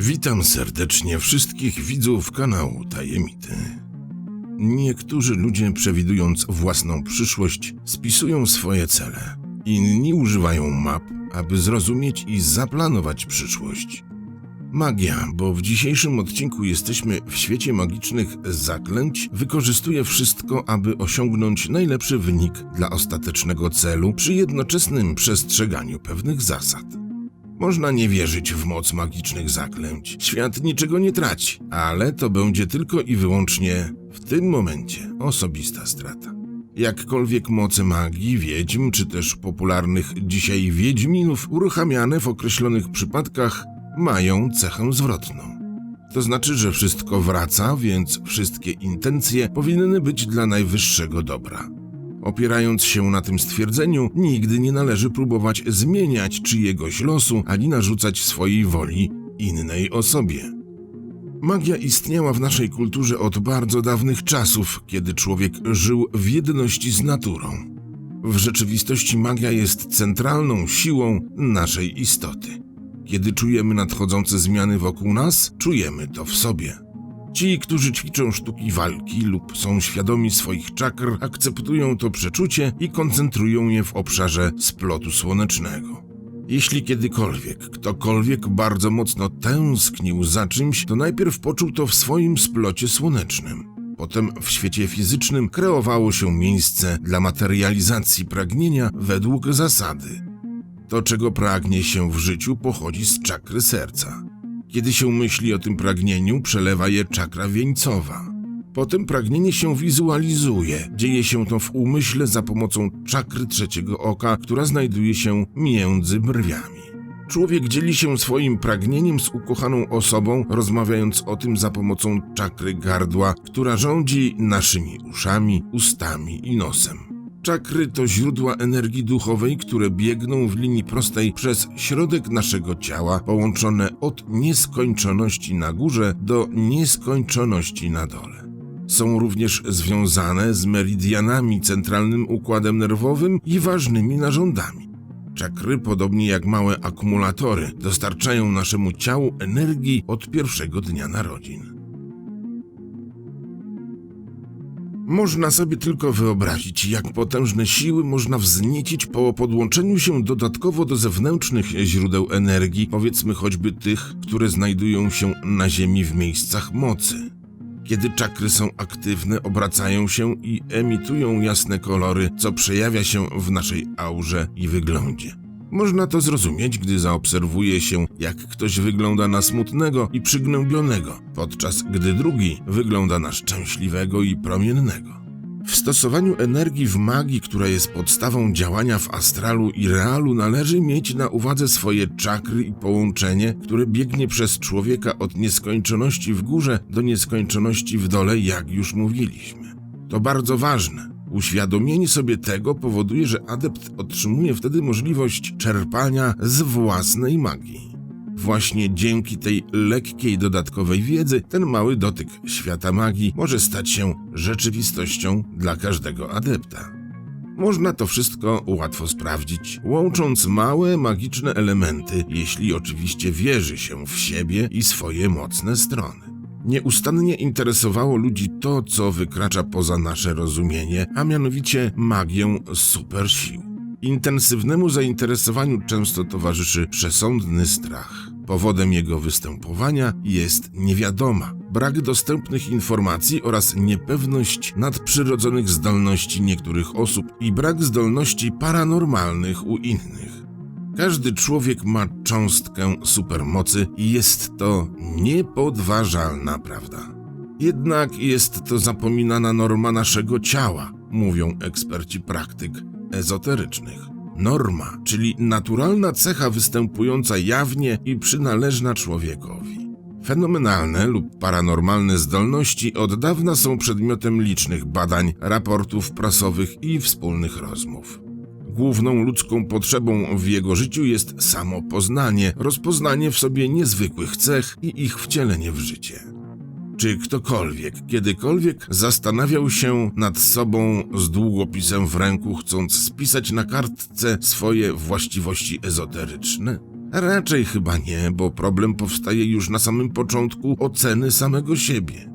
Witam serdecznie wszystkich widzów kanału Tajemity. Niektórzy ludzie, przewidując własną przyszłość, spisują swoje cele. Inni używają map, aby zrozumieć i zaplanować przyszłość. Magia, bo w dzisiejszym odcinku jesteśmy w świecie magicznych zaklęć, wykorzystuje wszystko, aby osiągnąć najlepszy wynik dla ostatecznego celu przy jednoczesnym przestrzeganiu pewnych zasad. Można nie wierzyć w moc magicznych zaklęć. Świat niczego nie traci, ale to będzie tylko i wyłącznie w tym momencie osobista strata. Jakkolwiek moce magii, wiedźm, czy też popularnych dzisiaj wiedźminów, uruchamiane w określonych przypadkach, mają cechę zwrotną. To znaczy, że wszystko wraca, więc wszystkie intencje powinny być dla najwyższego dobra. Opierając się na tym stwierdzeniu, nigdy nie należy próbować zmieniać czyjegoś losu ani narzucać swojej woli innej osobie. Magia istniała w naszej kulturze od bardzo dawnych czasów, kiedy człowiek żył w jedności z naturą. W rzeczywistości magia jest centralną siłą naszej istoty. Kiedy czujemy nadchodzące zmiany wokół nas, czujemy to w sobie. Ci, którzy ćwiczą sztuki walki lub są świadomi swoich czakr, akceptują to przeczucie i koncentrują je w obszarze splotu słonecznego. Jeśli kiedykolwiek ktokolwiek bardzo mocno tęsknił za czymś, to najpierw poczuł to w swoim splocie słonecznym. Potem w świecie fizycznym kreowało się miejsce dla materializacji pragnienia według zasady. To, czego pragnie się w życiu, pochodzi z czakry serca. Kiedy się myśli o tym pragnieniu, przelewa je czakra wieńcowa. Potem pragnienie się wizualizuje. Dzieje się to w umyśle za pomocą czakry trzeciego oka, która znajduje się między brwiami. Człowiek dzieli się swoim pragnieniem z ukochaną osobą, rozmawiając o tym za pomocą czakry gardła, która rządzi naszymi uszami, ustami i nosem. Czakry to źródła energii duchowej, które biegną w linii prostej przez środek naszego ciała, połączone od nieskończoności na górze do nieskończoności na dole. Są również związane z meridianami, centralnym układem nerwowym i ważnymi narządami. Czakry, podobnie jak małe akumulatory, dostarczają naszemu ciału energii od pierwszego dnia narodzin. Można sobie tylko wyobrazić, jak potężne siły można wzniecić po podłączeniu się dodatkowo do zewnętrznych źródeł energii, powiedzmy choćby tych, które znajdują się na Ziemi w miejscach mocy. Kiedy czakry są aktywne, obracają się i emitują jasne kolory, co przejawia się w naszej aurze i wyglądzie. Można to zrozumieć, gdy zaobserwuje się, jak ktoś wygląda na smutnego i przygnębionego, podczas gdy drugi wygląda na szczęśliwego i promiennego. W stosowaniu energii w magii, która jest podstawą działania w astralu i realu, należy mieć na uwadze swoje czakry i połączenie, które biegnie przez człowieka od nieskończoności w górze do nieskończoności w dole, jak już mówiliśmy. To bardzo ważne. Uświadomienie sobie tego powoduje, że adept otrzymuje wtedy możliwość czerpania z własnej magii. Właśnie dzięki tej lekkiej dodatkowej wiedzy ten mały dotyk świata magii może stać się rzeczywistością dla każdego adepta. Można to wszystko łatwo sprawdzić, łącząc małe magiczne elementy, jeśli oczywiście wierzy się w siebie i swoje mocne strony. Nieustannie interesowało ludzi to, co wykracza poza nasze rozumienie, a mianowicie magię supersił. Intensywnemu zainteresowaniu często towarzyszy przesądny strach. Powodem jego występowania jest niewiadoma, brak dostępnych informacji oraz niepewność nadprzyrodzonych zdolności niektórych osób i brak zdolności paranormalnych u innych. Każdy człowiek ma cząstkę supermocy i jest to niepodważalna prawda. Jednak jest to zapominana norma naszego ciała, mówią eksperci praktyk ezoterycznych. Norma, czyli naturalna cecha występująca jawnie i przynależna człowiekowi. Fenomenalne lub paranormalne zdolności od dawna są przedmiotem licznych badań, raportów prasowych i wspólnych rozmów. Główną ludzką potrzebą w jego życiu jest samo poznanie, rozpoznanie w sobie niezwykłych cech i ich wcielenie w życie. Czy ktokolwiek kiedykolwiek zastanawiał się nad sobą z długopisem w ręku, chcąc spisać na kartce swoje właściwości ezoteryczne? Raczej chyba nie, bo problem powstaje już na samym początku oceny samego siebie.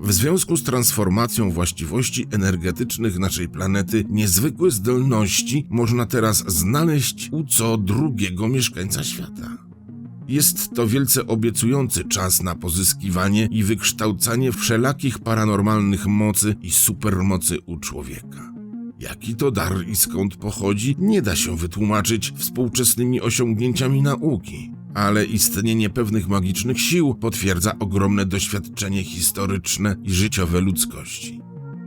W związku z transformacją właściwości energetycznych naszej planety, niezwykłe zdolności można teraz znaleźć u co drugiego mieszkańca świata. Jest to wielce obiecujący czas na pozyskiwanie i wykształcanie wszelakich paranormalnych mocy i supermocy u człowieka. Jaki to dar i skąd pochodzi, nie da się wytłumaczyć współczesnymi osiągnięciami nauki, ale istnienie pewnych magicznych sił potwierdza ogromne doświadczenie historyczne i życiowe ludzkości.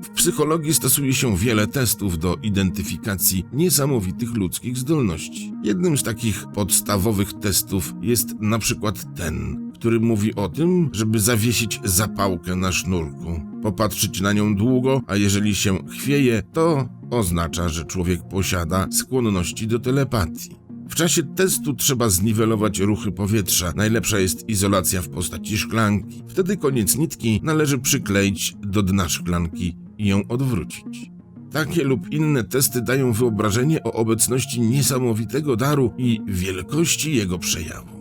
W psychologii stosuje się wiele testów do identyfikacji niesamowitych ludzkich zdolności. Jednym z takich podstawowych testów jest na przykład ten, który mówi o tym, żeby zawiesić zapałkę na sznurku, popatrzeć na nią długo, a jeżeli się chwieje, to oznacza, że człowiek posiada skłonności do telepatii. W czasie testu trzeba zniwelować ruchy powietrza. Najlepsza jest izolacja w postaci szklanki. Wtedy koniec nitki należy przykleić do dna szklanki i ją odwrócić. Takie lub inne testy dają wyobrażenie o obecności niesamowitego daru i wielkości jego przejawu.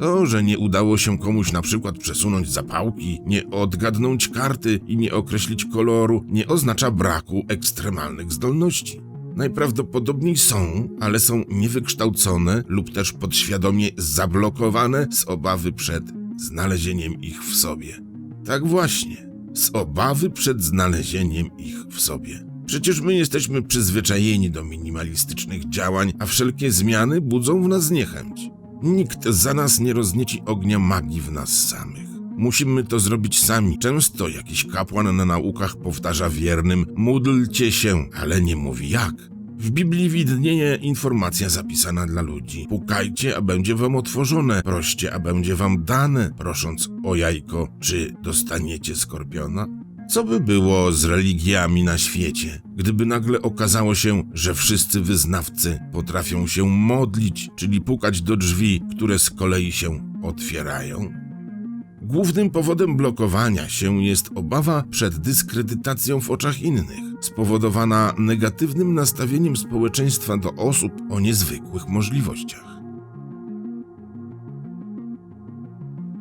To, że nie udało się komuś na przykład przesunąć zapałki, nie odgadnąć karty i nie określić koloru, nie oznacza braku ekstremalnych zdolności. Najprawdopodobniej są, ale są niewykształcone lub też podświadomie zablokowane z obawy przed znalezieniem ich w sobie. Tak właśnie, z obawy przed znalezieniem ich w sobie. Przecież my jesteśmy przyzwyczajeni do minimalistycznych działań, a wszelkie zmiany budzą w nas niechęć. Nikt za nas nie roznieci ognia magii w nas samych. Musimy to zrobić sami. Często jakiś kapłan na naukach powtarza wiernym: módlcie się, ale nie mówi jak. W Biblii widnieje informacja zapisana dla ludzi. Pukajcie, a będzie wam otworzone, proście, a będzie wam dane, prosząc o jajko, czy dostaniecie skorpiona? Co by było z religiami na świecie, gdyby nagle okazało się, że wszyscy wyznawcy potrafią się modlić, czyli pukać do drzwi, które z kolei się otwierają? Głównym powodem blokowania się jest obawa przed dyskredytacją w oczach innych, spowodowana negatywnym nastawieniem społeczeństwa do osób o niezwykłych możliwościach.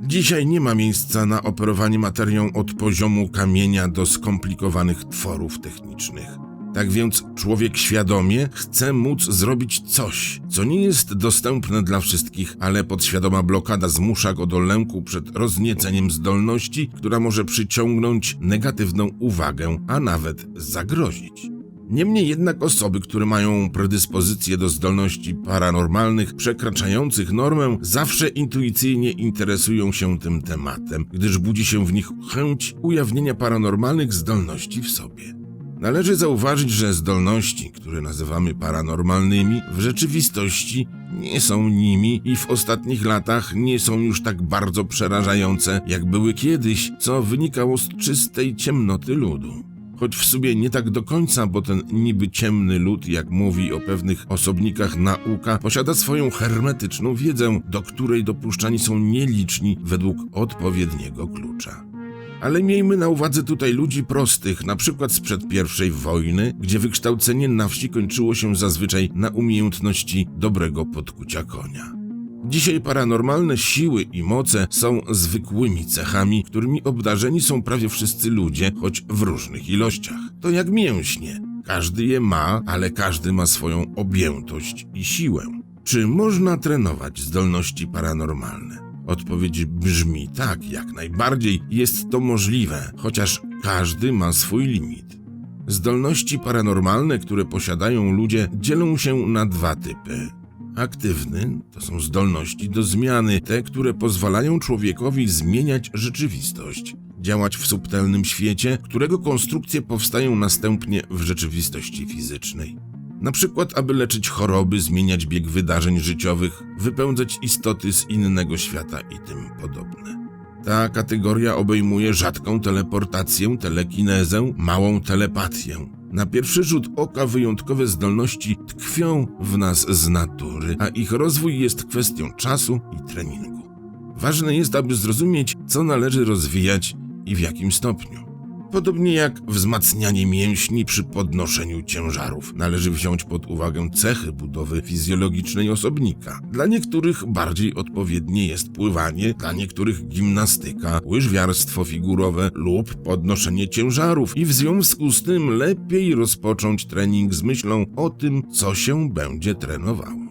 Dzisiaj nie ma miejsca na operowanie materią od poziomu kamienia do skomplikowanych tworów technicznych. Tak więc człowiek świadomie chce móc zrobić coś, co nie jest dostępne dla wszystkich, ale podświadoma blokada zmusza go do lęku przed roznieceniem zdolności, która może przyciągnąć negatywną uwagę, a nawet zagrozić. Niemniej jednak osoby, które mają predyspozycje do zdolności paranormalnych przekraczających normę, zawsze intuicyjnie interesują się tym tematem, gdyż budzi się w nich chęć ujawnienia paranormalnych zdolności w sobie. Należy zauważyć, że zdolności, które nazywamy paranormalnymi, w rzeczywistości nie są nimi i w ostatnich latach nie są już tak bardzo przerażające, jak były kiedyś, co wynikało z czystej ciemnoty ludu. Choć w sumie nie tak do końca, bo ten niby ciemny lud, jak mówi o pewnych osobnikach nauka, posiada swoją hermetyczną wiedzę, do której dopuszczani są nieliczni według odpowiedniego klucza. Ale miejmy na uwadze tutaj ludzi prostych, na przykład sprzed I wojny, gdzie wykształcenie na wsi kończyło się zazwyczaj na umiejętności dobrego podkucia konia. Dzisiaj paranormalne siły i moce są zwykłymi cechami, którymi obdarzeni są prawie wszyscy ludzie, choć w różnych ilościach. To jak mięśnie. Każdy je ma, ale każdy ma swoją objętość i siłę. Czy można trenować zdolności paranormalne? Odpowiedź brzmi tak, jak najbardziej jest to możliwe, chociaż każdy ma swój limit. Zdolności paranormalne, które posiadają ludzie, dzielą się na dwa typy. Aktywny to są zdolności do zmiany, te, które pozwalają człowiekowi zmieniać rzeczywistość, działać w subtelnym świecie, którego konstrukcje powstają następnie w rzeczywistości fizycznej. Na przykład, aby leczyć choroby, zmieniać bieg wydarzeń życiowych, wypełniać istoty z innego świata i tym podobne. Ta kategoria obejmuje rzadką teleportację, telekinezę, małą telepatię. Na pierwszy rzut oka wyjątkowe zdolności tkwią w nas z natury, a ich rozwój jest kwestią czasu i treningu. Ważne jest, aby zrozumieć, co należy rozwijać i w jakim stopniu. Podobnie jak wzmacnianie mięśni przy podnoszeniu ciężarów, należy wziąć pod uwagę cechy budowy fizjologicznej osobnika. Dla niektórych bardziej odpowiednie jest pływanie, dla niektórych gimnastyka, łyżwiarstwo figurowe lub podnoszenie ciężarów i w związku z tym lepiej rozpocząć trening z myślą o tym, co się będzie trenowało.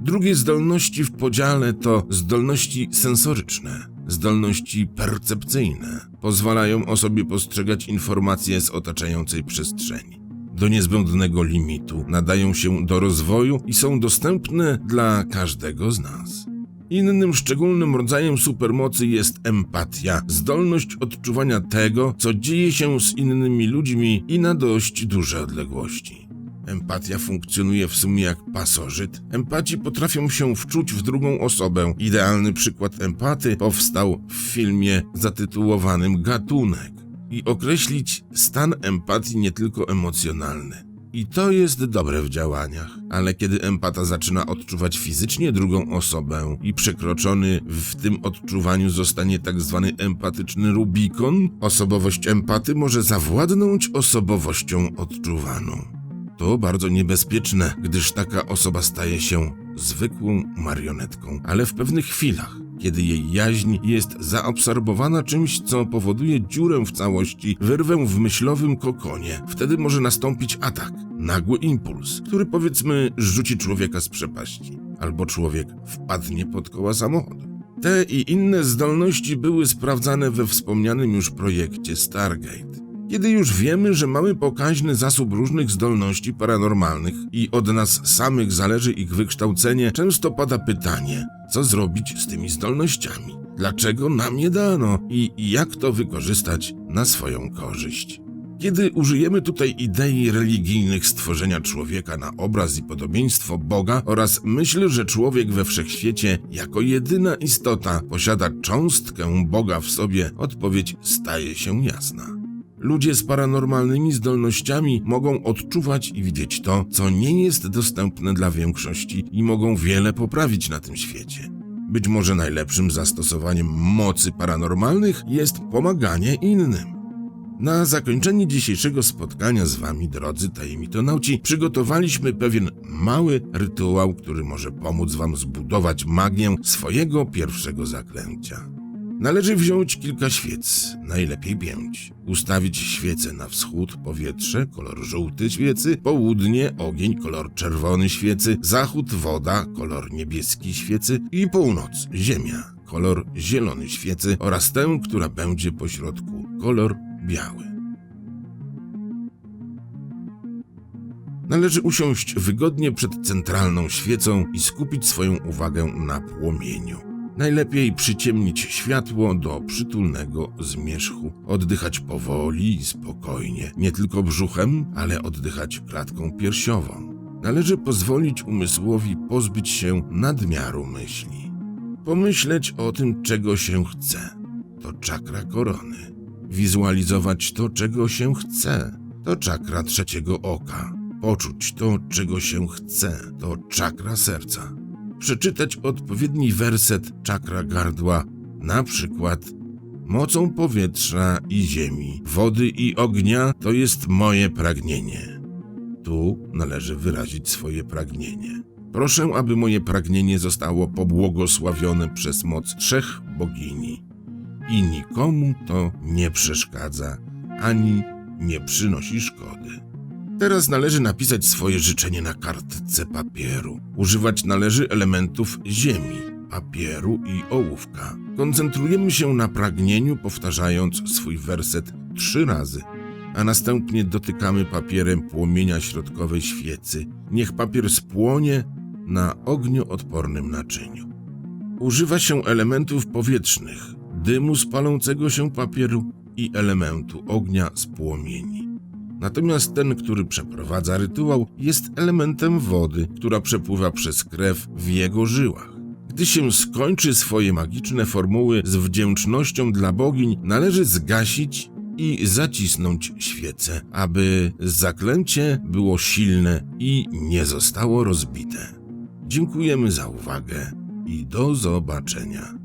Drugie zdolności w podziale to zdolności sensoryczne, zdolności percepcyjne. Pozwalają osobie postrzegać informacje z otaczającej przestrzeni. Do niezbędnego limitu nadają się do rozwoju i są dostępne dla każdego z nas. Innym szczególnym rodzajem supermocy jest empatia, zdolność odczuwania tego, co dzieje się z innymi ludźmi i na dość duże odległości. Empatia funkcjonuje w sumie jak pasożyt. Empaci potrafią się wczuć w drugą osobę. Idealny przykład empaty powstał w filmie zatytułowanym Gatunek i określić stan empatii nie tylko emocjonalny. I to jest dobre w działaniach, ale kiedy empata zaczyna odczuwać fizycznie drugą osobę i przekroczony w tym odczuwaniu zostanie tak zwany empatyczny Rubikon, osobowość empaty może zawładnąć osobowością odczuwaną. To bardzo niebezpieczne, gdyż taka osoba staje się zwykłą marionetką, ale w pewnych chwilach, kiedy jej jaźń jest zaabsorbowana czymś, co powoduje dziurę w całości, wyrwę w myślowym kokonie, wtedy może nastąpić atak, nagły impuls, który powiedzmy rzuci człowieka z przepaści, albo człowiek wpadnie pod koła samochodu. Te i inne zdolności były sprawdzane we wspomnianym już projekcie Stargate. Kiedy już wiemy, że mamy pokaźny zasób różnych zdolności paranormalnych i od nas samych zależy ich wykształcenie, często pada pytanie, co zrobić z tymi zdolnościami? Dlaczego nam je dano i jak to wykorzystać na swoją korzyść? Kiedy użyjemy tutaj idei religijnych stworzenia człowieka na obraz i podobieństwo Boga oraz myśl, że człowiek we wszechświecie jako jedyna istota posiada cząstkę Boga w sobie, odpowiedź staje się jasna. Ludzie z paranormalnymi zdolnościami mogą odczuwać i widzieć to, co nie jest dostępne dla większości i mogą wiele poprawić na tym świecie. Być może najlepszym zastosowaniem mocy paranormalnych jest pomaganie innym. Na zakończenie dzisiejszego spotkania z Wami, drodzy tajemitonauci, przygotowaliśmy pewien mały rytuał, który może pomóc Wam zbudować magię swojego pierwszego zaklęcia. Należy wziąć kilka świec, najlepiej pięć. Ustawić świecę na wschód, powietrze, kolor żółty świecy, południe, ogień, kolor czerwony świecy, zachód, woda, kolor niebieski świecy i północ, ziemia, kolor zielony świecy oraz tę, która będzie po środku, kolor biały. Należy usiąść wygodnie przed centralną świecą i skupić swoją uwagę na płomieniu. Najlepiej przyciemnić światło do przytulnego zmierzchu. Oddychać powoli i spokojnie, nie tylko brzuchem, ale oddychać klatką piersiową. Należy pozwolić umysłowi pozbyć się nadmiaru myśli. Pomyśleć o tym, czego się chce. To czakra korony. Wizualizować to, czego się chce. To czakra trzeciego oka. Poczuć to, czego się chce. To czakra serca przeczytać odpowiedni werset czakra gardła, na przykład Mocą powietrza i ziemi, wody i ognia to jest moje pragnienie. Tu należy wyrazić swoje pragnienie. Proszę, aby moje pragnienie zostało pobłogosławione przez moc trzech bogini i nikomu to nie przeszkadza ani nie przynosi szkody. Teraz należy napisać swoje życzenie na kartce papieru. Używać należy elementów ziemi, papieru i ołówka. Koncentrujemy się na pragnieniu, powtarzając swój werset trzy razy, a następnie dotykamy papierem płomienia środkowej świecy. Niech papier spłonie na ognioodpornym naczyniu. Używa się elementów powietrznych, dymu spalącego się papieru i elementu ognia z płomieni. Natomiast ten, który przeprowadza rytuał, jest elementem wody, która przepływa przez krew w jego żyłach. Gdy się skończy swoje magiczne formuły z wdzięcznością dla bogiń, należy zgasić i zacisnąć świecę, aby zaklęcie było silne i nie zostało rozbite. Dziękujemy za uwagę i do zobaczenia.